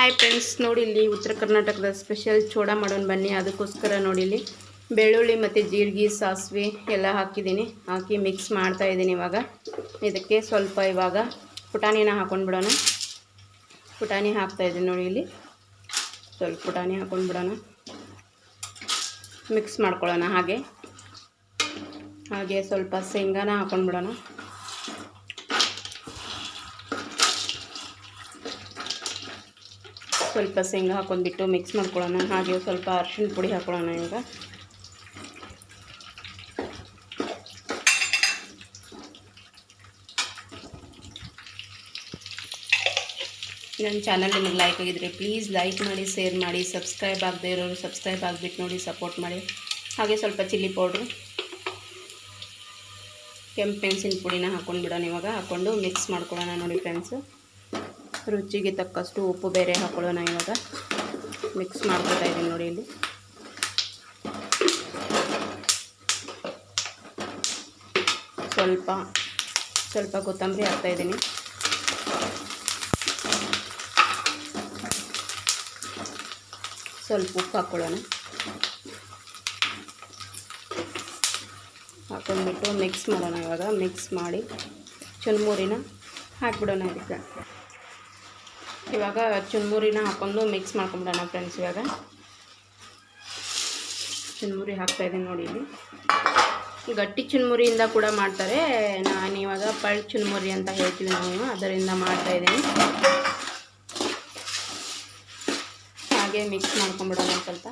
Hi friends ನೋಡಿ ಇಲ್ಲಿ ಉತ್ತರ ಕರ್ನಾಟಕದ ಸ್ಪೆಷಲ್ ಚೋಡ ಮಾಡೋಣ ಬನ್ನಿ. ಅದಕ್ಕೋಸ್ಕರ ನೋಡಿ ಇಲ್ಲಿ ಬೆಳ್ಳುಳ್ಳಿ ಮತ್ತು ಜೀರಿಗೆ, ಸಾಸಿವೆ ಎಲ್ಲ ಹಾಕಿದ್ದೀನಿ. ಹಾಕಿ ಮಿಕ್ಸ್ ಮಾಡ್ತಾ ಇದ್ದೀನಿ ಇವಾಗ. ಇದಕ್ಕೆ ಸ್ವಲ್ಪ ಇವಾಗ ಪುಟಾಣಿನ ಹಾಕೊಂಡು ಬಿಡೋಣ. ಪುಟಾಣಿ ಹಾಕ್ತಾ ಇದ್ದೀನಿ ನೋಡಿ ಇಲ್ಲಿ. ಸ್ವಲ್ಪ ಪುಟಾಣಿ ಹಾಕೊಂಡು ಬಿಡೋಣ. ಮಿಕ್ಸ್ ಮಾಡ್ಕೊಳ್ಳೋಣ ಹಾಗೆ. ಹಾಗೆ ಸ್ವಲ್ಪ ಶೇಂಗಾನ ಹಾಕೊಂಡು ಸ್ವಲ್ಪ ಶೇಂಗಾ ಹಾಕೊಂಡ್ಬಿಟ್ಟು ಮಿಕ್ಸ್ ಮಾಡ್ಕೊಳ್ಳೋಣ. ಹಾಗೆ ಸ್ವಲ್ಪ ಅರಿಶಿಣ ಪುಡಿ ಹಾಕೊಳ್ಳೋಣ ಈಗ ನನ್ನ ಚಾನಲ್ ನಿಮಗೆ ಲೈಕ್ ಆಗಿದ್ರೆ ಪ್ಲೀಸ್ ಲೈಕ್ ಮಾಡಿ ಶೇರ್ ಮಾಡಿ ಸಬ್ಸ್ಕ್ರೈಬ್ ಆಗದೆ ಇರೋರು ಸಬ್ಸ್ಕ್ರೈಬ್ ಆಗಿಬಿಟ್ಟು ನೋಡಿ ಸಪೋರ್ಟ್ ಮಾಡಿ. ಹಾಗೆ ಸ್ವಲ್ಪ ಚಿಲ್ಲಿ ಪೌಡ್ರು ಕೆಂಪು ಮೆಣಸಿನ ಪುಡಿನ ಹಾಕೊಂಡು ಬಿಡೋಣ ಇವಾಗ. ಹಾಕ್ಕೊಂಡು ಮಿಕ್ಸ್ ಮಾಡ್ಕೊಳ್ಳೋಣ ನೋಡಿ ಫ್ರೆಂಡ್ಸು ರುಚಿಗೆ ತಕ್ಕಷ್ಟು ಉಪ್ಪು ಬೇರೆ ಹಾಕೊಳ್ಳೋಣ ಇವಾಗ. ಮಿಕ್ಸ್ ಮಾಡ್ಕೊತಾ ಇದ್ದೀನಿ ನೋಡಿ ಇಲ್ಲಿ. ಸ್ವಲ್ಪ ಸ್ವಲ್ಪ ಕೊತ್ತಂಬರಿ ಹಾಕ್ತಾಯಿದ್ದೀನಿ ಸ್ವಲ್ಪ ಉಪ್ಪು ಹಾಕ್ಕೊಳ್ಳೋಣ ಹಾಕೊಂಡ್ಬಿಟ್ಟು ಮಿಕ್ಸ್ ಮಾಡೋಣ ಇವಾಗ. ಮಿಕ್ಸ್ ಮಾಡಿ ಚುನ್ಮೂರಿನ ಹಾಕ್ಬಿಡೋಣ ಅದಕ್ಕೆ ಇವಾಗ ಚುನ್ಮುರಿನ ಹಾಕೊಂಡು ಮಿಕ್ಸ್ ಮಾಡ್ಕೊಂಬಿಡೋಣ ಫ್ರೆಂಡ್ಸ್ ಇವಾಗ. ಚುನ್ಮುರಿ ಹಾಕ್ತಾಯಿದ್ದೀನಿ ನೋಡಿ ಇಲ್ಲಿ. ಗಟ್ಟಿ ಚುನ್ಮುರಿಯಿಂದ ಕೂಡ ಮಾಡ್ತಾರೆ. ನಾನು ಇವಾಗ ಪಳ್ ಚುನ್ಮುರಿ ಅಂತ ಹೇಳ್ತೀವಿ ನಾವು ಅದರಿಂದ ಮಾಡ್ತಾಯಿದ್ದೀನಿ ಹಾಗೆ ಮಿಕ್ಸ್ ಮಾಡ್ಕೊಂಬಿಡೋಣ ಸ್ವಲ್ಪ.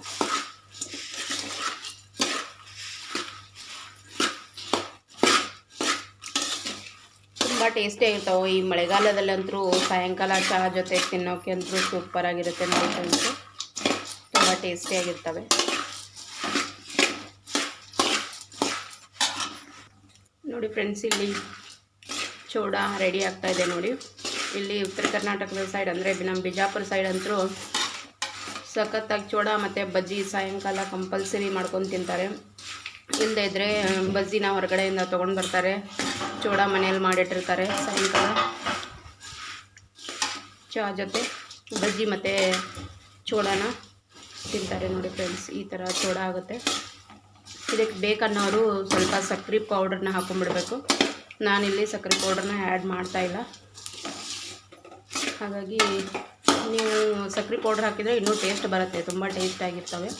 ತುಂಬ ಟೇಸ್ಟಿಯಾಗಿರ್ತಾವೆ ಈ ಮಳೆಗಾಲದಲ್ಲಂತರೂ ಸಾಯಂಕಾಲ ಚಹಾ ಜೊತೆ ತಿನ್ನೋಕೆ ಅಂತೂ ಸೂಪರಾಗಿರುತ್ತೆ ಫ್ರೆಂಡ್ಸು ತುಂಬ ಟೇಸ್ಟಿಯಾಗಿರ್ತವೆ ನೋಡಿ ಫ್ರೆಂಡ್ಸ್ ಇಲ್ಲಿ ಚೋಡ ರೆಡಿ ಆಗ್ತಾ ಇದೆ ನೋಡಿ. ಇಲ್ಲಿ ಉತ್ತರ ಕರ್ನಾಟಕದ ಸೈಡ್ ಅಂದರೆ ನಮ್ಮ ಬಿಜಾಪುರ ಸೈಡ್ ಅಂತೂ ಸಖತ್ತಾಗಿ ಚೋಡ ಮತ್ತು ಬಜ್ಜಿ ಸಾಯಂಕಾಲ ಕಂಪಲ್ಸರಿ ಮಾಡ್ಕೊಂಡು ತಿಂತಾರೆ. ಇಲ್ಲದೇ ಇದ್ದರೆ ಬಜ್ಜಿನ ಹೊರಗಡೆಯಿಂದ ತೊಗೊಂಡು ಬರ್ತಾರೆ. ಚೋಡ ಮನೆಯಲ್ಲಿ ಮಾಡಿಟ್ಟಿರ್ತಾರೆ ಸಾಯಂಕಾಲ. ಚಹಾ ಜೊತೆ ಬಜ್ಜಿ ಮತ್ತು ಚೋಡನ ತಿಂತಾರೆ ನೋಡಿ ಫ್ರೆಂಡ್ಸ್ ಈ ಥರ ಚೋಡ ಆಗುತ್ತೆ. ಇದಕ್ಕೆ ಬೇಕನ್ನೋರು ಸ್ವಲ್ಪ ಸಕ್ಕರೆ ಪೌಡ್ರನ್ನ ಹಾಕೊಂಡ್ಬಿಡ್ಬೇಕು. ನಾನಿಲ್ಲಿ ಸಕ್ಕರೆ ಪೌಡ್ರನ್ನ ಆ್ಯಡ್ ಮಾಡ್ತಾಯಿಲ್ಲ ಹಾಗಾಗಿ ನೀವು ಸಕ್ಕರೆ ಪೌಡ್ರ್ ಹಾಕಿದರೆ ಇನ್ನೂ ಟೇಸ್ಟ್ ಬರುತ್ತೆ, ತುಂಬ ಟೇಸ್ಟ್ ಆಗಿರ್ತವೆ.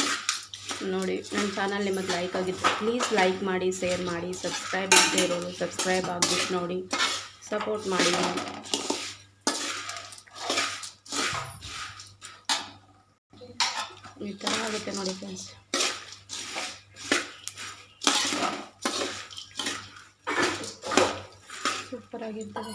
ನೋಡಿ ನನ್ನ ಚಾನಲ್ ನಿಮಗೆ ಲೈಕ್ ಆಗಿತ್ತು ಪ್ಲೀಸ್ ಲೈಕ್ ಮಾಡಿ ಶೇರ್ ಮಾಡಿ ಸಬ್ಸ್ಕ್ರೈಬ್ ಆಗದೆ ಇರೋರು ಸಬ್ಸ್ಕ್ರೈಬ್ ಆಗಿಬಿಟ್ಟು ನೋಡಿ ಸಪೋರ್ಟ್ ಮಾಡಿ. ಈ ಥರ ಆಗುತ್ತೆ ನೋಡಿ ಫ್ರೆಂಡ್ಸ್ ಸೂಪರಾಗಿರ್ತದೆ